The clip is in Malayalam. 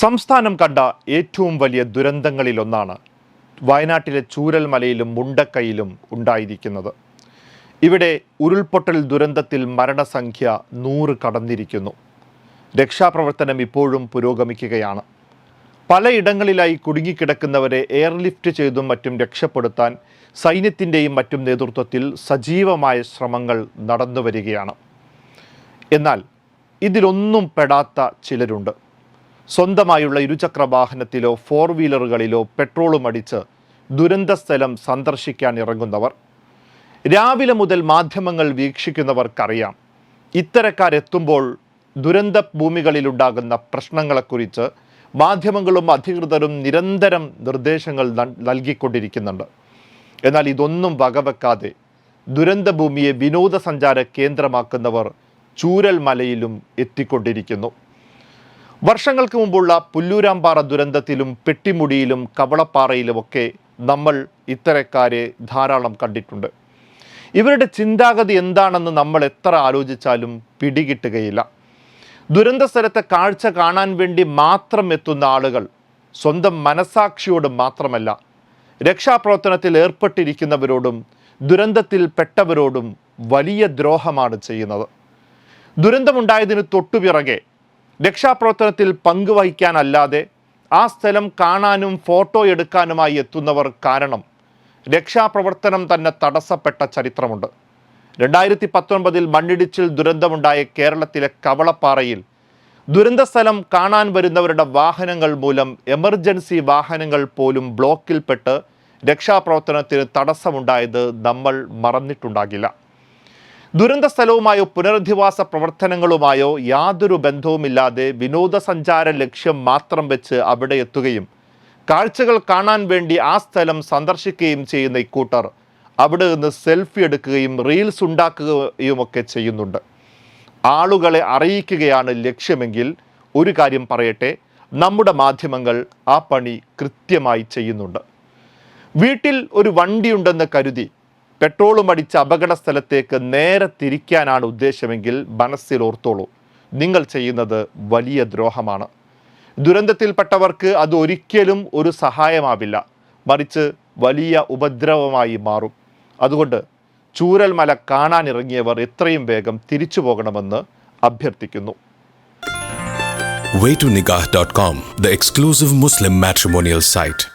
സംസ്ഥാനം കണ്ട ഏറ്റവും വലിയ ദുരന്തങ്ങളിലൊന്നാണ് വയനാട്ടിലെ ചൂരൽമലയിലും മുണ്ടക്കൈയിലും ഉണ്ടായിരിക്കുന്നത്. ഇവിടെ ഉരുൾപൊട്ടൽ ദുരന്തത്തിൽ മരണസംഖ്യ നൂറ് കടന്നിരിക്കുന്നു. രക്ഷാപ്രവർത്തനം ഇപ്പോഴും പുരോഗമിക്കുകയാണ്. പലയിടങ്ങളിലായി കുടുങ്ങിക്കിടക്കുന്നവരെ എയർലിഫ്റ്റ് ചെയ്തും മറ്റും രക്ഷപ്പെടുത്താൻ സൈന്യത്തിന്റെയും മറ്റും നേതൃത്വത്തിൽ സജീവമായ ശ്രമങ്ങൾ നടന്നുവരികയാണ്. എന്നാൽ ഇതിലൊന്നും പെടാത്ത ചിലരുണ്ട്. സ്വന്തമായുള്ള ഇരുചക്ര വാഹനത്തിലോ ഫോർ വീലറുകളിലോ പെട്രോളും അടിച്ച് ദുരന്ത സ്ഥലം സന്ദർശിക്കാൻ ഇറങ്ങുന്നവർ. രാവിലെ മുതൽ മാധ്യമങ്ങൾ വീക്ഷിക്കുന്നവർക്കറിയാം. ഇത്തരക്കാരെത്തുമ്പോൾ ദുരന്ത ഭൂമികളിലുണ്ടാകുന്ന പ്രശ്നങ്ങളെക്കുറിച്ച് മാധ്യമങ്ങളും അധികൃതരും നിരന്തരം നിർദ്ദേശങ്ങൾ നൽകിക്കൊണ്ടിരിക്കുന്നുണ്ട്. എന്നാൽ ഇതൊന്നും വകവെക്കാതെ ദുരന്തഭൂമിയെ വിനോദസഞ്ചാര കേന്ദ്രമാക്കുന്നവർ ചൂരൽ മലയിലും എത്തിക്കൊണ്ടിരിക്കുന്നു. വർഷങ്ങൾക്ക് മുമ്പുള്ള പുല്ലൂരാമ്പാറ ദുരന്തത്തിലും പെട്ടിമുടിയിലും കവളപ്പാറയിലുമൊക്കെ നമ്മൾ ഇത്തരക്കാരെ ധാരാളം കണ്ടിട്ടുണ്ട്. ഇവരുടെ ചിന്താഗതി എന്താണെന്ന് നമ്മൾ എത്ര ആലോചിച്ചാലും പിടികിട്ടുകയില്ല. ദുരന്ത സ്ഥലത്തെ കാഴ്ച കാണാൻ വേണ്ടി മാത്രം എത്തുന്ന ആളുകൾ സ്വന്തം മനസാക്ഷിയോട് മാത്രമല്ല രക്ഷാപ്രവർത്തനത്തിൽ ഏർപ്പെട്ടിരിക്കുന്നവരോടും ദുരന്തത്തിൽ പെട്ടവരോടും വലിയ ദ്രോഹമാണ് ചെയ്യുന്നത്. ദുരന്തമുണ്ടായതിന് തൊട്ടുപിറകെ രക്ഷാപ്രവർത്തനത്തിൽ പങ്കുവഹിക്കാനല്ലാതെ ആ സ്ഥലം കാണാനും ഫോട്ടോ എടുക്കാനുമായി എത്തുന്നവർ കാരണം രക്ഷാപ്രവർത്തനം തന്നെ തടസ്സപ്പെട്ട ചരിത്രമുണ്ട്. രണ്ടായിരത്തി പത്തൊൻപതിൽ മണ്ണിടിച്ചിൽ ദുരന്തമുണ്ടായ കേരളത്തിലെ കവളപ്പാറയിൽ ദുരന്ത സ്ഥലം കാണാൻ വരുന്നവരുടെ വാഹനങ്ങൾ മൂലം എമർജൻസി വാഹനങ്ങൾ പോലും ബ്ലോക്കിൽപ്പെട്ട് രക്ഷാപ്രവർത്തനത്തിന് തടസ്സമുണ്ടായത് നമ്മൾ മറന്നിട്ടുണ്ടാകില്ല. ദുരന്ത സ്ഥലവുമായോ പുനരധിവാസ പ്രവർത്തനങ്ങളുമായോ യാതൊരു ബന്ധവുമില്ലാതെ വിനോദസഞ്ചാര ലക്ഷ്യം മാത്രം വെച്ച് അവിടെ എത്തുകയും കാഴ്ചകൾ കാണാൻ വേണ്ടി ആ സ്ഥലം സന്ദർശിക്കുകയും ചെയ്യുന്ന ഇക്കൂട്ടർ അവിടെ നിന്ന് സെൽഫി എടുക്കുകയും റീൽസ് ഉണ്ടാക്കുകയുമൊക്കെ ചെയ്യുന്നുണ്ട്. ആളുകളെ അറിയിക്കുകയാണ് ലക്ഷ്യമെങ്കിൽ ഒരു കാര്യം പറയട്ടെ നമ്മുടെ മാധ്യമങ്ങൾ ആ പണി കൃത്യമായി ചെയ്യുന്നുണ്ട്. വീട്ടിൽ ഒരു വണ്ടിയുണ്ടെന്ന് കരുതി പെട്രോളും അടിച്ച അപകട സ്ഥലത്തേക്ക് നേരെ തിരിക്കാനാണ് ഉദ്ദേശമെങ്കിൽ മനസ്സിൽ ഓർത്തോളൂ. നിങ്ങൾ ചെയ്യുന്നത് വലിയ ദ്രോഹമാണ്. ദുരന്തത്തിൽപ്പെട്ടവർക്ക് അത് ഒരിക്കലും ഒരു സഹായമാവില്ല. മറിച്ച് വലിയ ഉപദ്രവമായി മാറും. അതുകൊണ്ട് ചൂരൽമല കാണാനിറങ്ങിയവർ എത്രയും വേഗം തിരിച്ചു പോകണമെന്ന് അഭ്യർത്ഥിക്കുന്നു. Waytonikah.com, the exclusive Muslim matrimonial site.